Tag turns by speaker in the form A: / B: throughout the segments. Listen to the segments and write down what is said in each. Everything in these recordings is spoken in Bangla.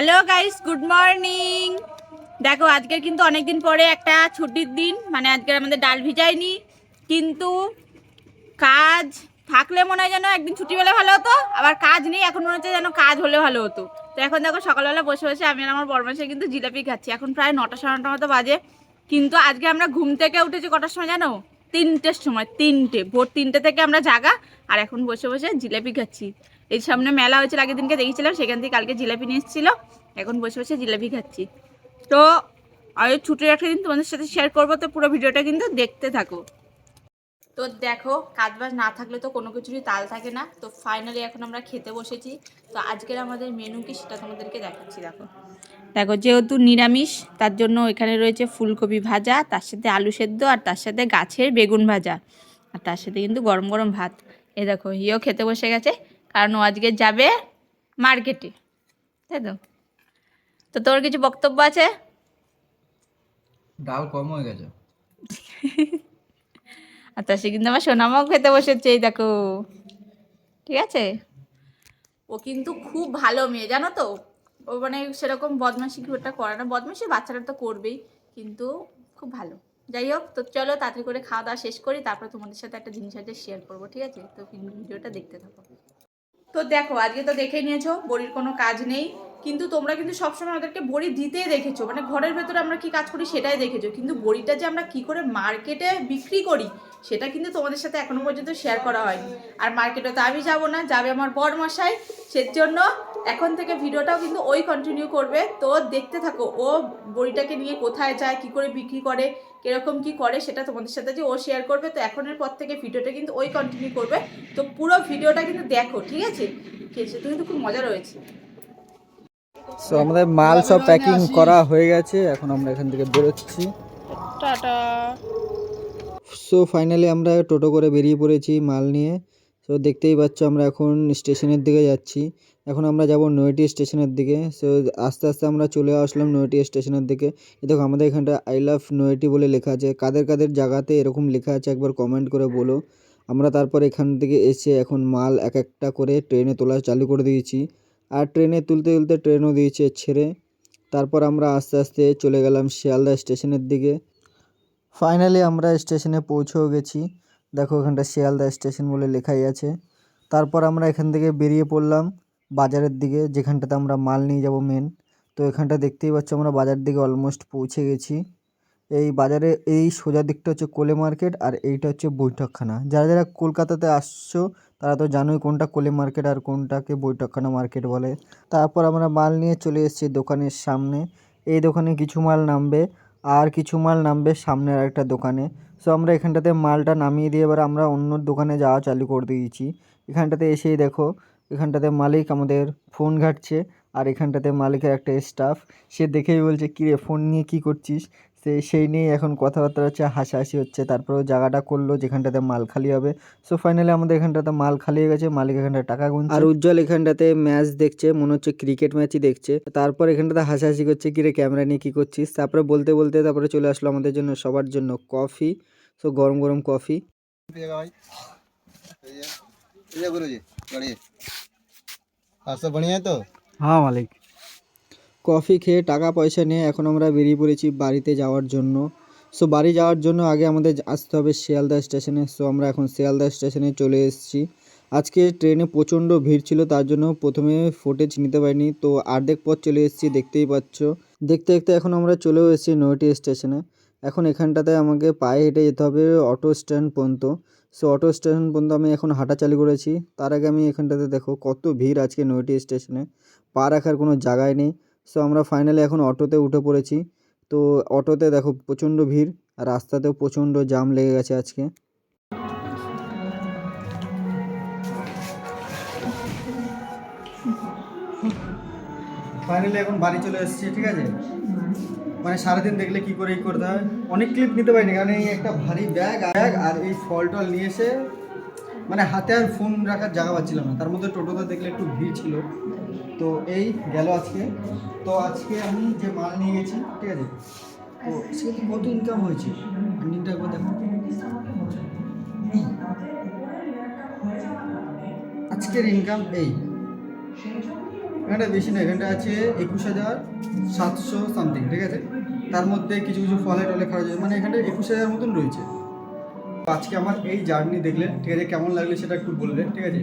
A: হ্যালো গাইস গুড মর্নিং দেখো, আজকের কিন্তু অনেকদিন পরে একটা ছুটির দিন। মানে আজকের আমাদের ডাল ভিজায়নি। কিন্তু কাজ থাকলে মনে হয় যেন একদিন ছুটি হলে ভালো হতো। আবার কাজ নেই, এখন মনে হচ্ছে যেন কাজ হলে ভালো হতো। তো এখন দেখো, সকালবেলা বসে বসে আমি আর আমার বরমাসে কিন্তু জিলাপি খাচ্ছি। এখন প্রায় নটা সাড়ে নটা মতো বাজে। কিন্তু আজকে আমরা ঘুম থেকে উঠেছি কটার সময় জানো? তিনটের সময়, তিনটে, ভোর তিনটে থেকে আমরা জাগা। আর এখন বসে বসে জিলাপি খাচ্ছি। এই সামনে মেলা হয়েছিল, আগের দিনকে দেখেছিলাম, সেখান থেকে কালকে জিলাপি নিয়ে এসেছিল। এখন বসে বসে জিলাপি খাচ্ছি। তো আমি ছুটির একটা দিন তোমাদের সাথে শেয়ার করব, তো পুরো ভিডিওটা কিন্তু দেখতে থাকো। তো দেখো, কাজ বাজ না থাকলে তো কোনো কিছুরই তাল থাকে না। তো ফাইনালি এখন আমরা খেতে বসেছি। তো আজকের আমাদের মেনু কি সেটা তোমাদেরকে দেখাচ্ছি, দেখো। দেখো, যেহেতু নিরামিষ, তার জন্য এখানে রয়েছে ফুলকপি ভাজা, তার সাথে আলু সেদ্ধ, আর তার সাথে গাছের বেগুন ভাজা। আর তার সাথে কিন্তু গরম গরম ভাত। এ দেখো ইয়েও খেতে বসে গেছে। কারণ ও আজকে যাবে মার্কেটে তাই তো? তো তোর কিছু বক্তব্য আছে?
B: ডাল কম হয়ে গেছে।
A: আর তার সে কিন্তু আমার সোনামাও খেতে বসেছে এই দেখো। ঠিক আছে? ও কিন্তু খুব ভালো মেয়ে জানো তো? ও মানে সেরকম বদমাশি খুব একটা করে না? বদমাশি বাচ্চারা তো করবেই কিন্তু খুব ভালো। যাই হোক তো চলো তাড়াতাড়ি করে খাওয়া দাওয়া শেষ করি তারপর তোমাদের সাথে একটা জিনিস আছে শেয়ার করব ঠিক আছে? তো ভিডিওটা দেখতে থাকো। তো দেখো আজকে তো দেখে নিয়েছো বড়ির কোনো কাজ নেই। কিন্তু তোমরা কিন্তু সবসময় আমাদেরকে বড়ি দিতেই দেখেছ। মানে ঘরের ভেতরে আমরা কি কাজ করি সেটাই দেখেছ। কিন্তু বড়িটা যে আমরা কি করে মার্কেটে বিক্রি করি, সেটা কিন্তু তোমাদের সাথে এখনও পর্যন্ত শেয়ার করা হয়নি। আর মার্কেটে তো আমি যাব না, যাবে আমার বর মশাই সেজন্য এখন থেকে ভিডিওটাও কিন্তু ওই কন্টিনিউ করবে। তো দেখতে থাকো, ও বড়িটাকে নিয়ে কোথায় যায়, কি করে বিক্রি করে, কীরকম কি করে, সেটা তোমাদের সাথে যে ও শেয়ার করবে, তো এখনের পর থেকে ভিডিওটা কিন্তু ওই কন্টিনিউ করবে। তো পুরো ভিডিওটা কিন্তু দেখো, ঠিক আছে? ঠিক আছে তো কিন্তু খুব মজা রয়েছে।
B: সো আমাদের মাল সব প্যাকিং করা হয়ে গেছে এখন আমরা এখান থেকে বেরোচ্ছি।
A: টাটা।
B: সো ফাইনালি আমরা টোটো করে বেরিয়ে পড়েছি মাল নিয়ে। সো দেখতেই পাচ্ছ আমরা এখন স্টেশনের দিকে যাচ্ছি। এখন আমরা যাব নয়টি স্টেশনের দিকে। সো আস্তে আস্তে আমরা চলে আসলাম নয়টি স্টেশনের দিকে। দেখো আমাদের এখানটা আই লাভ নয়টি বলে লেখা আছে। কাদের কাদের জায়গাতে এরকম লেখা আছে একবার কমেন্ট করে বলো। আমরা তারপর এখান থেকে এসে এখন মাল এক একটা করে ট্রেনে তোলা চালু করে দিয়েছি। আর ট্রেনে তুলতে তুলতে ট্রেনও দিয়েছে ছেড়ে। তারপর আমরা আস্তে আস্তে চলে গেলাম শিয়ালদা স্টেশনের দিকে। ফাইনালি আমরা স্টেশনে পৌঁছেও গেছি। দেখো এখানটা শিয়ালদা স্টেশন বলে লেখাই আছে। তারপর আমরা এখান থেকে বেরিয়ে পড়লাম বাজারের দিকে, যেখানটাতে আমরা মাল নিয়ে যাব মেন তো এখানটা দেখতেই পাচ্ছ আমরা বাজার দিকে অলমোস্ট পৌঁছে গেছি। এই বাজারে এই সোজা দিকটা হচ্ছে কোলে মার্কেট আর এইটা হচ্ছে বৈঠকখানা। যারা যারা কলকাতাতে আসছো তারা তো জানোই কোনটা কোলে মার্কেট আর কোনটাকে বৈঠকখানা মার্কেট বলে। তারপর আমরা মাল নিয়ে চলে এসেছি দোকানের সামনে। এই দোকানে কিছু মাল নামবে আর কিছু মাল নামবে সামনের একটা দোকানে। সো আমরা এখানটাতে মালটা নামিয়ে দিয়ে এবার আমরা অন্য দোকানে যাওয়া চালু করে দিয়েছি। এখানটাতে এসেই দেখো, এখানটাতে মালিক আমাদের ফোন ঘাটছে আর এখানটাতে মালিকের একটা স্টাফ সে দেখেই বলছে কী রে ফোন নিয়ে কি করছিস? সে সেই নিয়ে এখন কথাবার্তা হচ্ছে হাসাহাসি হচ্ছে তারপরেও জায়গাটা করলো যেখানটাতে মাল খালি হবে সো ফাইনালি আমাদের এখানটাতে মাল খালি হয়ে গেছে মালিক এখানটা টাকা গুনছে আর উজ্জ্বল এখানটাতে ম্যাচ দেখছে মনে হচ্ছে ক্রিকেট ম্যাচই দেখছে তারপর এখানটাতে হাসাহাসি করছে কিরে ক্যামেরা নিয়ে কি করছিস তারপরে বলতে বলতে তারপরে চলে আসলো আমাদের জন্য সবার জন্য কফি সো গরম গরম কফি
C: আর সব बढ़िया है तो
B: হ্যাঁ মালিক কফি খেয়ে টাকা পয়সা নিয়ে এখন আমরা বেরিয়ে পড়েছি বাড়িতে যাওয়ার জন্য। সো বাড়ি যাওয়ার জন্য আগে আমাদের আসতে হবে শিয়ালদা স্টেশনে। সো আমরা এখন শিয়ালদা স্টেশনে চলে এসেছি। আজকে ট্রেনে প্রচণ্ড ভিড় ছিল, তার জন্য প্রথমে ফুটেজ নিতে পারিনি। তো, অর্ধেক পথ চলে এসেছি, দেখতেই পাচ্ছ। দেখতে দেখতে এখন আমরা চলেও এসেছি নৈটি স্টেশনে। এখন এখানটাতে আমাকে পায়ে হেঁটে যেতে হবে অটো স্ট্যান্ড পর্যন্ত। সো অটো স্টেশন পর্যন্ত আমি এখন হাঁটা চালু করেছি। তার আগে আমি এখানটাতে দেখো কত ভিড় আজকে নৈটি স্টেশনে। পা রাখার কোনো জায়গায় নেই। সো আমরা ফাইনালি এখন অটোতে উঠে পড়েছি। তো অটোতে দেখো প্রচণ্ড ভিড়, আর রাস্তাতেও প্রচণ্ড জাম লেগে গেছে আজকে। ফাইনালি এখন বাড়ি চলে এসেছি, ঠিক আছে? মানে সারাদিন দেখলে কি করে এই করতে হয়? অনেক ক্লিপ নিতে পারিনি, কারণ এই একটা ভারী ব্যাগ ব্যাগ আর এই ফল টল নিয়ে এসে মানে হাতে আর ফোন রাখার জায়গা পাচ্ছিলাম না। তার মধ্যে টোটোতে দেখলে একটু ভিড় ছিল। তো এই গেল আজকে। তো আজকে আমি যে মাল নিয়ে গেছি, ঠিক আছে? তো সেক্ষেত্রে কত ইনকাম হয়েছে? আর্নিংটা একবার দেখো। আজকের ইনকাম এই।
D: এখানটা বেশি না, এখানটা আছে একুশ হাজার সাতশো সামথিং ঠিক আছে? তার মধ্যে কিছু কিছু ফলে টলে খরচ মানে এখানটা একুশ হাজার মতন রয়েছে। আজকে আমার এই জার্নি দেখলেন, ঠিক আছে, কেমন লাগলে সেটা একটু বললেন ঠিক আছে?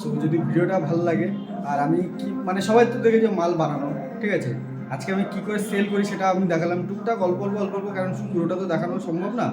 D: সো যদি ভিডিওটা ভালো লাগে, আর আমি কি মানে সবাই তো দেখে যে মাল বানানো, ঠিক আছে? আজকে আমি কী করে সেল করি সেটা আমি দেখালাম। টুকটাক অল্প অল্প অল্প অল্প, কারণ পুরোটা তো দেখানো সম্ভব না।